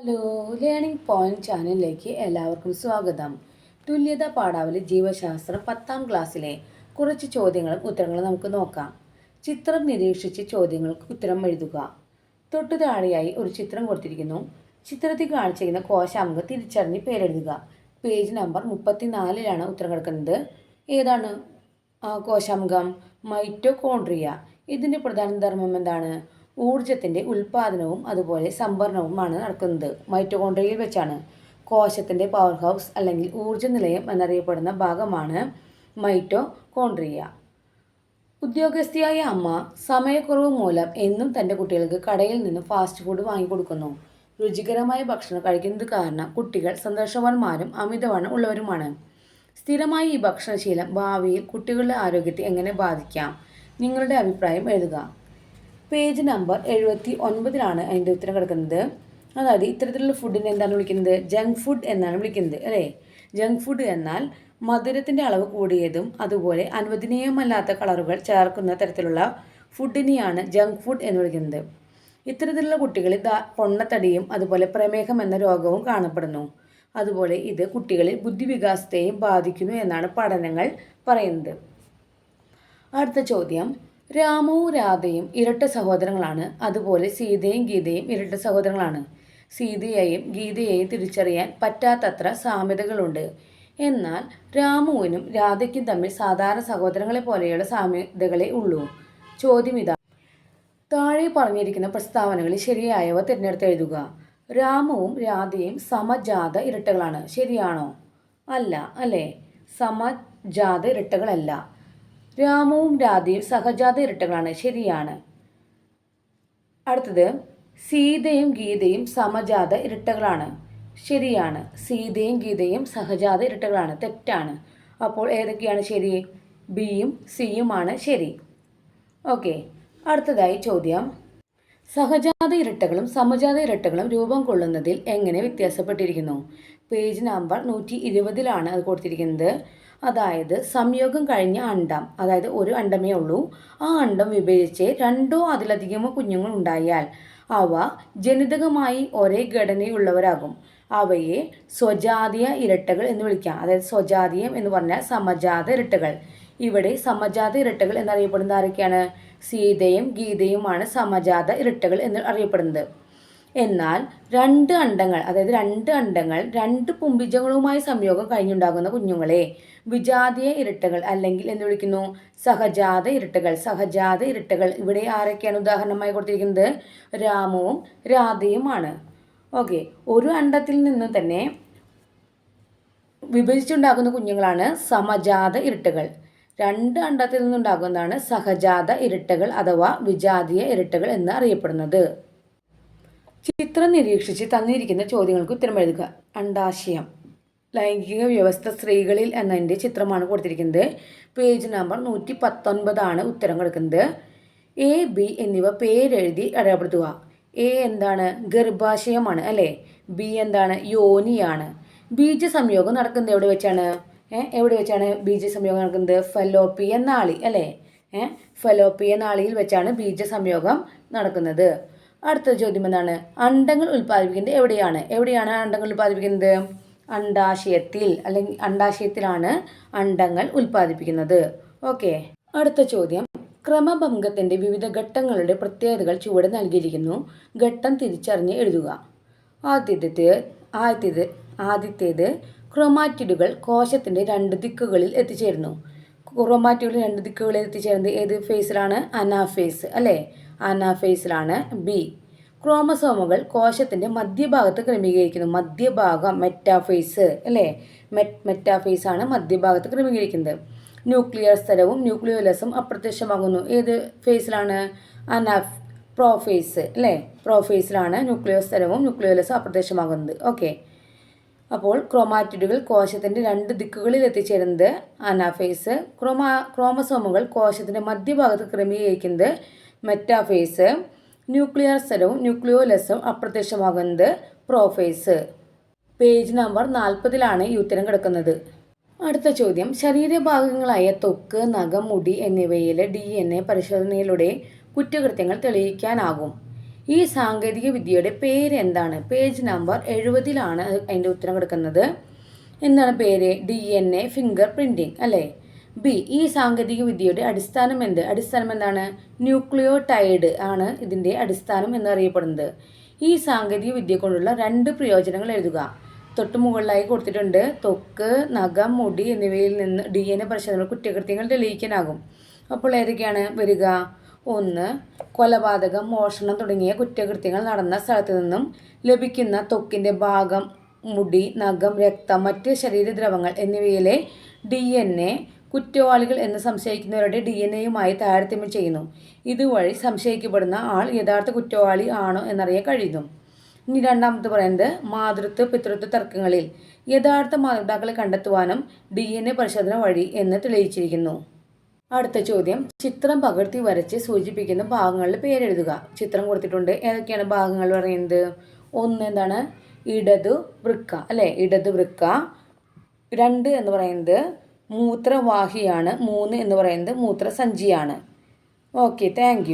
Hello learning point ചാനലിലേക്ക് എല്ലാവർക്കും സ്വാഗതം. തുല്യത പാഠാവലി ജീവശാസ്ത്രം പത്താം ക്ലാസ്സിലെ കുറച്ച് ചോദ്യങ്ങളും ഉത്തരങ്ങളും നമുക്ക് നോക്കാം. ചിത്രം നിരീക്ഷിച്ച് ചോദ്യങ്ങൾക്ക് ഉത്തരം എഴുതുക. തൊട്ടു താഴെയായി ഒരു ചിത്രം കൊടുത്തിരിക്കുന്നു. ചിത്രത്തിൽ കാണിച്ചിരിക്കുന്ന കോശാംഗം തിരിച്ചറിഞ്ഞ് പേരെഴുതുക. പേജ് നമ്പർ മുപ്പത്തിനാലിലാണ് ഉത്തരം കിടക്കുന്നത്. ഏതാണ്? കോശാംഗം മൈറ്റോകോൺട്രിയ ഇതിന്റെ പ്രധാന ധർമ്മം എന്താണ്? ഊർജത്തിന്റെ ഉൽപാദനവും അതുപോലെ സംഭരണവുമാണ് നടക്കുന്നത്. മൈറ്റോകോണ്ട്രിയയിൽ വെച്ചാണ്. കോശത്തിന്റെ പവർ ഹൗസ് അല്ലെങ്കിൽ ഊർജ നിലയം എന്നറിയപ്പെടുന്ന ഭാഗമാണ് മൈറ്റോകോണ്ട്രിയ ഉദ്യോഗസ്ഥയായ അമ്മ സമയക്കുറവ് മൂലം എന്നും തന്റെ കുട്ടികൾക്ക് കടയിൽ നിന്ന് ഫാസ്റ്റ് ഫുഡ് വാങ്ങിക്കൊടുക്കുന്നു. രുചികരമായ ഭക്ഷണം കഴിക്കുന്നത് കാരണം കുട്ടികൾ സന്തോഷവാന്മാരും അമിതവണ്ണം ഉള്ളവരുമാണ്. സ്ഥിരമായി ഈ ഭക്ഷണശീലം ഭാവിയിൽ കുട്ടികളുടെ ആരോഗ്യത്തെ എങ്ങനെ ബാധിക്കാം? നിങ്ങളുടെ അഭിപ്രായം എഴുതുക. പേജ് നമ്പർ എഴുപത്തി ഒൻപതിലാണ് അതിന്റെ ഉത്തരം കിടക്കുന്നത്. അതായത് ഇത്തരത്തിലുള്ള ഫുഡിനെ എന്താണ് വിളിക്കുന്നത്? ജങ്ക് ഫുഡ് എന്നാണ് വിളിക്കുന്നത് അല്ലേ? ജങ്ക് ഫുഡ് എന്നാൽ മധുരത്തിന്റെ അളവ് കൂടിയതും അതുപോലെ അനുവദനീയമല്ലാത്ത കളറുകൾ ചേർക്കുന്ന തരത്തിലുള്ള ഫുഡിനെയാണ് ജങ്ക് ഫുഡ് എന്ന് വിളിക്കുന്നത്. ഇത്തരത്തിലുള്ള കുട്ടികളിൽ പൊണ്ണത്തടിയും അതുപോലെ പ്രമേഹം എന്ന രോഗവും കാണപ്പെടുന്നു. അതുപോലെ ഇത് കുട്ടികളിൽ ബുദ്ധിവികാസത്തെയും ബാധിക്കുന്നു എന്നാണ് പഠനങ്ങൾ പറയുന്നത്. അടുത്ത ചോദ്യം. രാമവും രാധയും ഇരട്ട സഹോദരങ്ങളാണ്. അതുപോലെ സീതയും ഗീതയും ഇരട്ട സഹോദരങ്ങളാണ്. സീതയെയും ഗീതയെയും തിരിച്ചറിയാൻ പറ്റാത്തത്ര സാമ്യതകളുണ്ട്. എന്നാൽ രാമുവിനും രാധയ്ക്കും തമ്മിൽ സാധാരണ സഹോദരങ്ങളെ പോലെയുള്ള സാമ്യതകളെ ഉള്ളൂ. ചോദ്യം ഇതാ. താഴെ പറഞ്ഞിരിക്കുന്ന പ്രസ്താവനകളിൽ ശരിയായവ തിരഞ്ഞെടുത്ത് എഴുതുക. രാമുവും രാധയും സമജാത ഇരട്ടകളാണ്. ശരിയാണോ? അല്ല അല്ലേ? സമജാത ഇരട്ടകളല്ല. രാമുവും രാധയും സഹജാത ഇരട്ടകളാണ്. ശരിയാണ്. അടുത്തത് സീതയും ഗീതയും സമജാത ഇരട്ടകളാണ്. ശരിയാണ്. സീതയും ഗീതയും സഹജാത ഇരട്ടകളാണ്. തെറ്റാണ്. അപ്പോൾ ഏതൊക്കെയാണ് ശരി? ബിയും സിയുമാണ് ശരി. ഓക്കെ. അടുത്തതായി ചോദ്യം. സഹജാത ഇരട്ടകളും സമജാത ഇരട്ടകളും രൂപം കൊള്ളുന്നതിൽ എങ്ങനെ വ്യത്യാസപ്പെട്ടിരിക്കുന്നു? പേജ് നമ്പർ നൂറ്റി ഇരുപതിലാണ് അത് കൊടുത്തിരിക്കുന്നത്. അതായത് സംയോഗം കഴിഞ്ഞ അണ്ടം അതായത് ഒരു അണ്ടമേ ഉള്ളൂ. ആ അണ്ടം വിഭജിച്ച് രണ്ടോ അതിലധികമോ കുഞ്ഞുങ്ങൾ ഉണ്ടായാൽ അവ ജനിതകമായി ഒരേ ഘടനയുള്ളവരാകും. അവയെ സ്വജാതീയ ഇരട്ടകൾ എന്ന് വിളിക്കാം. അതായത് സ്വജാതീയം എന്ന് പറഞ്ഞാൽ സമജാത ഇരട്ടകൾ. ഇവിടെ സമജാത ഇരട്ടകൾ എന്നറിയപ്പെടുന്ന ആരൊക്കെയാണ്? സീതയും ഗീതയുമാണ് സമജാത ഇരട്ടകൾ എന്ന് അറിയപ്പെടുന്നത്. എന്നാൽ രണ്ട് അണ്ടങ്ങൾ അതായത് രണ്ട് അണ്ടങ്ങൾ രണ്ട് പുംബിജങ്ങളുമായി സംയോഗം കഴിഞ്ഞുണ്ടാകുന്ന കുഞ്ഞുങ്ങളെ വിജാതീയ ഇരട്ടകൾ അല്ലെങ്കിൽ എന്ന് വിളിക്കുന്നു? സഹജാത ഇരട്ടകൾ. സഹജാത ഇരട്ടകൾ. ഇവിടെ ആരൊക്കെയാണ് ഉദാഹരണമായി കൊടുത്തിരിക്കുന്നത്? രാമവും രാധയുമാണ്. ഓക്കെ ഒരു അണ്ടത്തിൽ നിന്ന് തന്നെ വിഭജിച്ചുണ്ടാകുന്ന കുഞ്ഞുങ്ങളാണ് സമജാത ഇരട്ടകൾ. രണ്ട് അണ്ടത്തിൽ നിന്നുണ്ടാകുന്നതാണ് സഹജാത ഇരട്ടകൾ അഥവാ വിജാതീയ ഇരട്ടകൾ എന്ന് അറിയപ്പെടുന്നത്. ചിത്രം നിരീക്ഷിച്ച് തന്നിരിക്കുന്ന ചോദ്യങ്ങൾക്ക് ഉത്തരം എഴുതുക. അണ്ടാശയം ലൈംഗിക വ്യവസ്ഥ സ്ത്രീകളിൽ എന്നതിന്റെ ചിത്രമാണ് കൊടുത്തിരിക്കുന്നത്. പേജ് നമ്പർ നൂറ്റി പത്തൊൻപതാണ് ഉത്തരം കൊടുക്കുന്നത്. എ ബി എന്നിവ പേരെഴുതി അടയാളപ്പെടുത്തുക. എ എന്താണ്? ഗർഭാശയമാണ് അല്ലേ? ബി എന്താണ്? യോനിയാണ്. ബീജ സംയോഗം നടക്കുന്നത് എവിടെ വെച്ചാണ്? എവിടെ വെച്ചാണ് ബീജ സംയോഗം നടക്കുന്നത്? ഫലോപ്പിയ നാളി അല്ലേ? ഫലോപ്പിയ നാളിയിൽ വെച്ചാണ് ബീജ സംയോഗം നടക്കുന്നത്. അടുത്ത ചോദ്യം എന്താണ്? അണ്ടങ്ങൾ ഉൽപ്പാദിപ്പിക്കുന്നത് എവിടെയാണ്? എവിടെയാണ് അണ്ടങ്ങൾ ഉൽപ്പാദിപ്പിക്കുന്നത്? അണ്ടാശയത്തിൽ അല്ലെങ്കിൽ അണ്ടാശയത്തിലാണ് അണ്ടങ്ങൾ ഉൽപ്പാദിപ്പിക്കുന്നത്. ഓക്കെ. അടുത്ത ചോദ്യം. ക്രമഭംഗത്തിന്റെ വിവിധ ഘട്ടങ്ങളുടെ പ്രത്യേകതകൾ ചുവടെ നൽകിയിരിക്കുന്നു. ഘട്ടം തിരിച്ചറിഞ്ഞ് എഴുതുക. ആദ്യത്തെ ആദ്യത്തേത് ആദ്യത്തേത് ക്രൊമാറ്റിഡുകൾ കോശത്തിന്റെ രണ്ട് ദിക്കുകളിൽ എത്തിച്ചേരുന്നു. ക്രൊമാറ്റിഡുകൾ രണ്ട് ദിക്കുകളിൽ എത്തിച്ചേരുന്നത് ഏത് ഫേസിലാണ് അനാഫേസ് അല്ലേ? അനാഫേസിലാണ് ബി. ക്രോമസോമുകൾ കോശത്തിന്റെ മധ്യഭാഗത്ത് ക്രമീകരിക്കുന്നു. മധ്യഭാഗം മെറ്റാഫേസ് അല്ലേ? മെറ്റ് മെറ്റാഫേസ് ആണ് മധ്യഭാഗത്ത് ക്രമീകരിക്കുന്നത്. ന്യൂക്ലിയർ സ്ഥലവും ന്യൂക്ലിയോലസും അപ്രത്യക്ഷമാകുന്നു. ഏത് ഫേസിലാണ്? അനാഫ് പ്രോഫേസ് അല്ലേ? പ്രോഫേസിലാണ് ന്യൂക്ലിയോ സ്ഥലവും ന്യൂക്ലിയോലസും അപ്രത്യക്ഷമാകുന്നത്. ഓക്കെ. അപ്പോൾ ക്രോമാറ്റിഡുകൾ കോശത്തിന്റെ രണ്ട് ദിക്കുകളിൽ എത്തിച്ചേരുന്നത് അനാഫേസ്. ക്രോമാ ക്രോമസോമുകൾ കോശത്തിന്റെ മധ്യഭാഗത്ത് ക്രമീകരിക്കുന്നത് മെറ്റാഫേസ് ന്യൂക്ലിയർ സെലവും ന്യൂക്ലിയോലെസും അപ്രത്യക്ഷമാകുന്നത് പ്രോഫേസ്. പേജ് നമ്പർ നാൽപ്പതിലാണ് ഈ ഉത്തരം കിടക്കുന്നത്. അടുത്ത ചോദ്യം. ശരീരഭാഗങ്ങളായ തൊക്ക് നഖം മുടി എന്നിവയിലെ ഡി എൻ എ പരിശോധനയിലൂടെ കുറ്റകൃത്യങ്ങൾ തെളിയിക്കാനാകും. ഈ സാങ്കേതിക വിദ്യയുടെ പേര് എന്താണ്? പേജ് നമ്പർ എഴുപതിലാണ് അതിന്റെ ഉത്തരം കിടക്കുന്നത്. എന്താണ് പേര്? D N A finger printing അല്ലേ? ബി ഈ സാങ്കേതിക വിദ്യയുടെ അടിസ്ഥാനം എന്ത്? അടിസ്ഥാനം എന്താണ്? ന്യൂക്ലിയോടൈഡ് ആണ് ഇതിന്റെ അടിസ്ഥാനം എന്നറിയപ്പെടുന്നത്. ഈ സാങ്കേതിക വിദ്യ കൊണ്ടുള്ള രണ്ട് പ്രയോജനങ്ങൾ എഴുതുക. തൊട്ട് മുകളിലായി കൊടുത്തിട്ടുണ്ട് തൊക്ക് നഖം മുടി എന്നിവയിൽ നിന്ന് ഡി എൻ എ പരിശോധന കുറ്റകൃത്യങ്ങൾ തെളിയിക്കാനാകും. അപ്പോൾ ഏതൊക്കെയാണ് വരിക? ഒന്ന് കൊലപാതകം മോഷണം തുടങ്ങിയ കുറ്റകൃത്യങ്ങൾ നടന്ന സ്ഥലത്തു നിന്നും ലഭിക്കുന്ന ത്വക്കിന്റെ ഭാഗം മുടി നഖം രക്തം മറ്റ് ശരീരദ്രവങ്ങൾ എന്നിവയിലെ ഡി എൻ എ കുറ്റവാളികൾ എന്ന് സംശയിക്കുന്നവരുടെ ഡി എൻ എയുമായി താരതമ്യം ചെയ്യുന്നു. ഇതുവഴി സംശയിക്കപ്പെടുന്ന ആൾ യഥാർത്ഥ കുറ്റവാളി ആണോ എന്നറിയാൻ കഴിയുന്നു. ഇനി രണ്ടാമത് പറയുന്നത് മാതൃത്വ പിതൃത്വ തർക്കങ്ങളിൽ യഥാർത്ഥ മാതാപിതാക്കളെ കണ്ടെത്തുവാനും ഡി എൻ എ പരിശോധന വഴി എന്ന് തെളിയിച്ചിരിക്കുന്നു. അടുത്ത ചോദ്യം. ചിത്രം പകർത്തി വരച്ച് സൂചിപ്പിക്കുന്ന ഭാഗങ്ങളുടെ പേരെഴുതുക ചിത്രം കൊടുത്തിട്ടുണ്ട്. ഏതൊക്കെയാണ് ഭാഗങ്ങൾ പറയുന്നത്? ഒന്ന് എന്താണ്? ഇടതു വൃക്ക അല്ലേ? ഇടതു വൃക്ക. രണ്ട് എന്ന് പറയുന്നത് മൂത്രവാഹിയാണ് മൂന്ന് എന്ന് പറയുന്നത് മൂത്രസഞ്ചിയാണ്. Okay thank